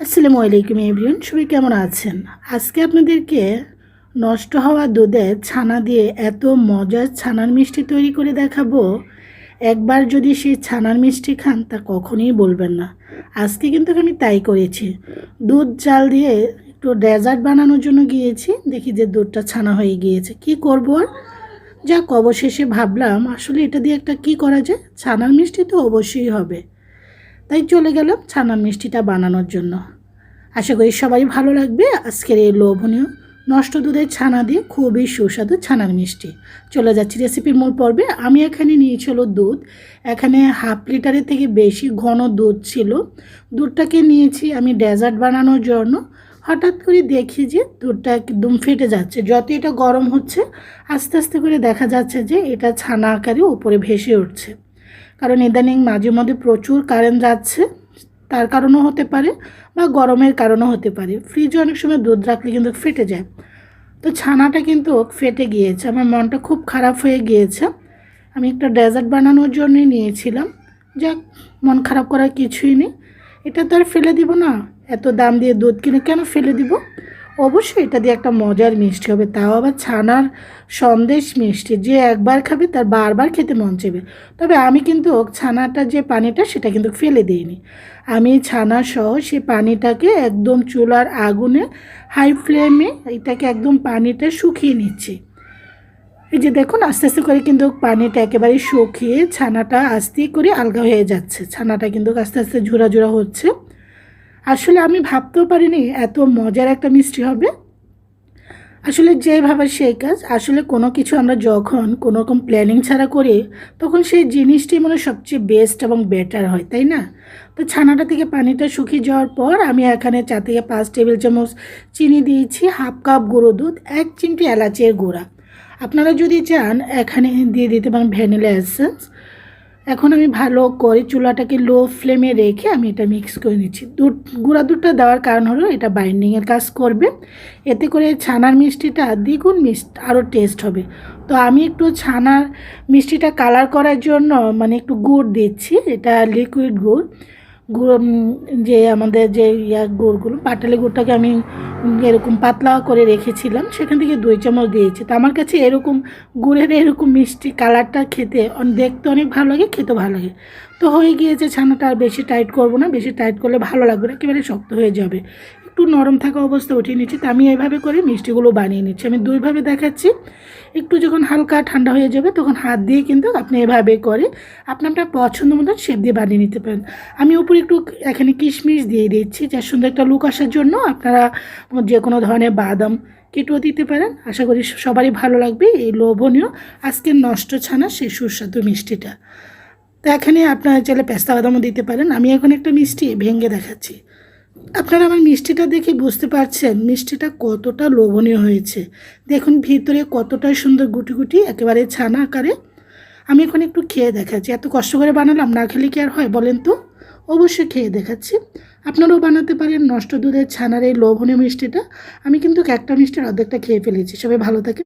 আসসালামু আলাইকুম এভরিওন সবাই কেমন আছেন? আজকে আপনাদেরকে নষ্ট হওয়া দুধে ছানা দিয়ে এত মজার ছানার মিষ্টি তৈরি করে দেখাবো। একবার যদি সেই ছানার মিষ্টি খান, তা কখনোই বলবেন না। আজকে কিন্তু আমি তাই করেছি। দুধ চাল দিয়ে একটু ডেজার্ট বানানোর জন্য গিয়েছি, দেখি যে দুধটা ছানা হয়ে গিয়েছে। কি করব আর? যাক, অবশেষে ভাবলাম, আসলে এটা দিয়ে একটা কি করা যায়? ছানার মিষ্টি তো অবশ্যই হবে। তাই চলে গেলাম ছানার মিষ্টিটা বানানোর জন্য। আশা করি সবাই ভালো লাগবে আজকের এই লোভনীয়, নষ্ট দুধের ছানা দিয়ে খুবই সুস্বাদু ছানার মিষ্টি। চলে যাচ্ছি রেসিপির মূল পর্বে। আমি এখানে নিয়েছি হলো দুধ। এখানে হাফ লিটারের থেকে বেশি ঘন দুধ ছিল। দুধটাকে নিয়েছি আমি ডেজার্ট বানানোর জন্য। হঠাৎ করে দেখি যে দুধটা একদম ফেটে যাচ্ছে। যত এটা গরম হচ্ছে, আস্তে আস্তে করে দেখা যাচ্ছে যে এটা ছানা আকারে উপরে ভেসে উঠছে। কারণ ইদানিং মাঝে মধ্যে প্রচুর কারেন্ট যাচ্ছে, তার কারণও হতে পারে বা গরমের কারণও হতে পারে। ফ্রিজে অনেক সময় দুধ রাখলে কিন্তু ফেটে যায়। তো ছানাটা কিন্তু ফেটে গিয়েছে, আমার মনটা খুব খারাপ হয়ে গিয়েছে। আমি একটা ডেজার্ট বানানোর জন্যই নিয়েছিলাম, যাক, মন খারাপ করার কিছুই নেই। এটা তো আর ফেলে দিব না, এত দাম দিয়ে দুধ কিনে কেন ফেলে দিব? অবশ্যই এটা দিয়ে একটা মজার মিষ্টি হবে। তাও আবার ছানার সন্দেশ মিষ্টি, যে একবার খাবে তার বারবার খেতে মন চাইবে। তবে আমি কিন্তু ছানাটা যে পানিটা, সেটা কিন্তু ফেলে দিইনি। আমি ছানা সহ সেই পানিটাকে একদম চুলার আগুনে হাই ফ্লেমে এটাকে একদম পানিটা শুকিয়ে নিচ্ছি। এই যে দেখুন, আস্তে আস্তে করে কিন্তু পানিটা একেবারে শুকিয়ে ছানাটা আস্তে করে আলগা হয়ে যাচ্ছে। ছানাটা কিন্তু আস্তে আস্তে ঝুরা ঝুরা হচ্ছে। আসলে আমি ভাবতেও পারিনি এত মজার একটা মিষ্টি হবে। আসলে যেভাবে সেই কাজ, আসলে কোনো কিছু আমরা যখন কোনো রকম প্ল্যানিং ছাড়া করি, তখন সেই জিনিসটি মানে সবচেয়ে বেস্ট এবং বেটার হয়, তাই না? তো ছানাটা থেকে পানিটা শুকিয়ে যাওয়ার পর আমি এখানে চা থেকে পাঁচ টেবিল চামচ চিনি দিয়েছি, হাফ কাপ গুঁড়ো দুধ, এক চিমটি এলাচের গুঁড়া। আপনারা যদি চান, এখানে দিয়ে দিতে পারেন ভ্যানিলা এসেন্স। এখন আমি ভালো করে চুলাটাকে লো ফ্লেমে রেখে আমি এটা মিক্স করে নিচ্ছি। দুধ, গুঁড়া দুধটা দেওয়ার কারণ হলো এটা বাইন্ডিংয়ের কাজ করবে। এতে করে ছানার মিষ্টিটা দ্বিগুণ মিষ্ট আরও টেস্ট হবে। তো আমি একটু ছানার মিষ্টিটা কালার করার জন্য মানে একটু গুড় দিচ্ছি, এটা লিকুইড গুড়। গুঁড়ো যে আমাদের যে ইয়া গুড়গুলো, পাটালি গুড়টাকে আমি এরকম পাতলা করে রেখেছিলাম, সেখান থেকে দুই চামচ দিয়েছি। তো আমার কাছে এরকম গুড়ের এরকম মিষ্টি কালারটা খেতে দেখতে অনেক ভালো লাগে খেতে ভালো লাগে। তো হয়ে গিয়েছে ছানাটা আর বেশি টাইট করব না, বেশি টাইট করলে ভালো লাগবে না, একেবারে শক্ত হয়ে যাবে। একটু নরম থাকা অবস্থা উঠিয়ে নিচ্ছি তো আমি এইভাবে করে মিষ্টিগুলো বানিয়ে নিচ্ছি। আমি দুইভাবে দেখাচ্ছি। একটু যখন হালকা ঠান্ডা হয়ে যাবে তখন হাত দিয়ে কিন্তু আপনি এভাবে করে আপনি আপনার পছন্দ মতো শেপ দিয়ে বানিয়ে নিতে পারেন। আমি উপরে একটু এখানে কিশমিশ দিয়ে দিচ্ছি, যার সুন্দর একটা লুক আসার জন্য আপনারা যে কোনো ধরনের বাদাম কেটেও দিতে পারেন। আশা করি সবারই ভালো লাগবে এই লোভনীয়, আজকের নষ্ট ছানা সেই সুস্বাদু মিষ্টিটা। তো এখানে আপনারা চাইলে পেস্তা বাদামও দিতে পারেন। আমি এখন একটা মিষ্টি ভেঙে দেখাচ্ছি। আপনারা আমার মিষ্টিটা দেখে বুঝতে পারছেন মিষ্টিটা কতটা লোভনীয় হয়েছে। দেখুন, ভিতরে কতটা সুন্দর গুটি গুটি, একেবারে ছানা আকারে। আমি এখন একটু খেয়ে দেখাচ্ছি। এত কষ্ট করে বানালাম, না খেলে কি আর হয় বলেন তো? অবশ্যই খেয়ে দেখাচ্ছি। আপনারাও বানাতে পারেন নষ্ট দুধের ছানার এই লোভনীয় মিষ্টিটা। আমি কিন্তু একটা মিষ্টির অর্ধেকটা খেয়ে ফেলেছি। সবাই ভালো থাকে